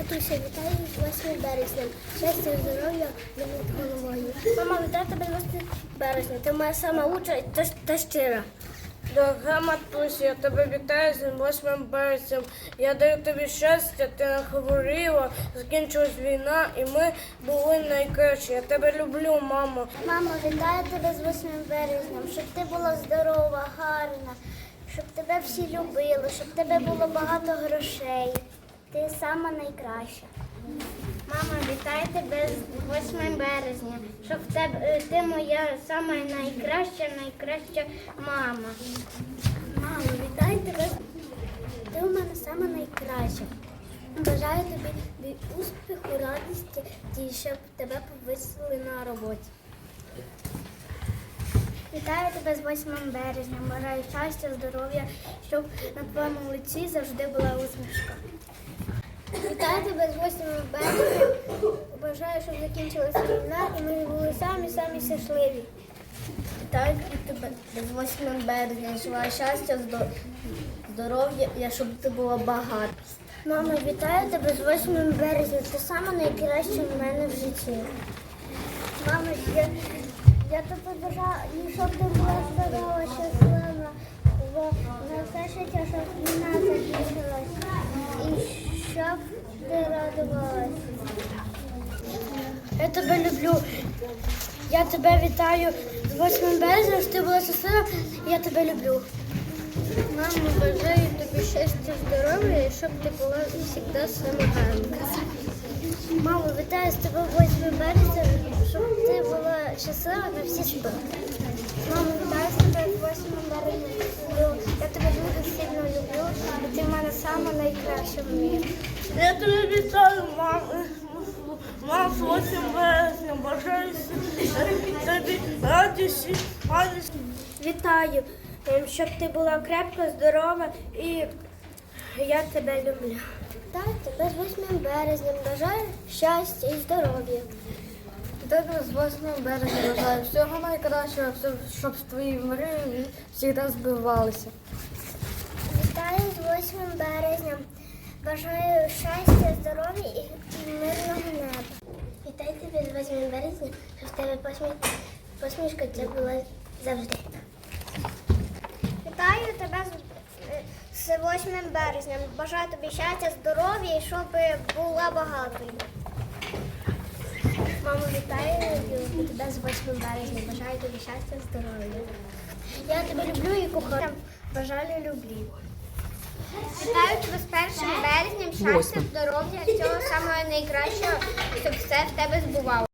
Матуся, вітаю з 8 березня. Щастя, здоров'я, над головою. Мама, вітаю тебе 8 березня. Ти моя сама лучша та, та щира. Дорога матуся, я тебе вітаю з 8 березням. Я даю тобі щастя, ти не хворіла, закінчилась війна, і ми були найкращі. Я тебе люблю, мамо. Мамо, вітаю тебе з 8 березня, щоб ти була здорова, гарна, щоб тебе всі любили, щоб тебе було багато грошей. Ти сама найкраща. Мама, вітаю тебе з 8 березня, щоб в тебе е, ти моя сама найкраща, найкраща мама. Мамо, вітаю тебе. Ти у мене сама найкраща. Бажаю тобі успіху, радості і щоб тебе повисили на роботі. Вітаю тебе з 8 березня. Бажаю щастя, здоров'я, щоб на твоєму лиці завжди була усмішка. Вітаю тебе з 8 березня. Бажаю, щоб закінчилася війна і ми були самі-самі щасливі. Вітаю тебе з 8 березня. Желаю щастя, здоров'я, щоб ти була багата. Мама, вітаю тебе з 8 березня. Саме найкраще в мене в житті. Мама, я, я тобі бажаю, щоб ти була здорова, щаслива, бо на все життя, щоб війна закінчилась. І щоб ти радувалась. Я тебе люблю. Я тебе вітаю з 8 березня, щоб ти була щаслива, я тебе люблю. Мамо, бажаю тобі щастя, здоров'я, і щоб ти була завжди самоганка. Мамо, вітаю з тебе 8 березня, Мамо, вітаю з тебе 8 березня. Я тебе дуже сильно люблю, і ти в мене сама найкраща в мірі. Я тебе вітаю, мамо. Мам, 8 березня. Бажаю тобі радості, радості. Вітаю, ем, щоб ти була крепка, здорова і я тебе люблю. Так, тебе з 8 березня бажаю щастя і здоров'я. Тебе з 8 березня бажаю всього найкращого, щоб твої мрії завжди збивалися. Вітаю з 8 березня. Бажаю щастя, здоров'я і мирного неба. Вітаю тебе з 8 березня, щоб в тебе посмі- посмішка це була завжди. Вітаю тебе з 8 березня. Бажаю тобі щастя, здоров'я і щоб була багатою. Мамо, вітаю люблю тебе з 8 березня. Бажаю тобі щастя, здоров'я. Я тебе люблю і кохаю. Бажаю люблі. Вітаю тебе з 1 березням, щастя, здоров'я, всього самого найкращого, щоб все в тебе збувало.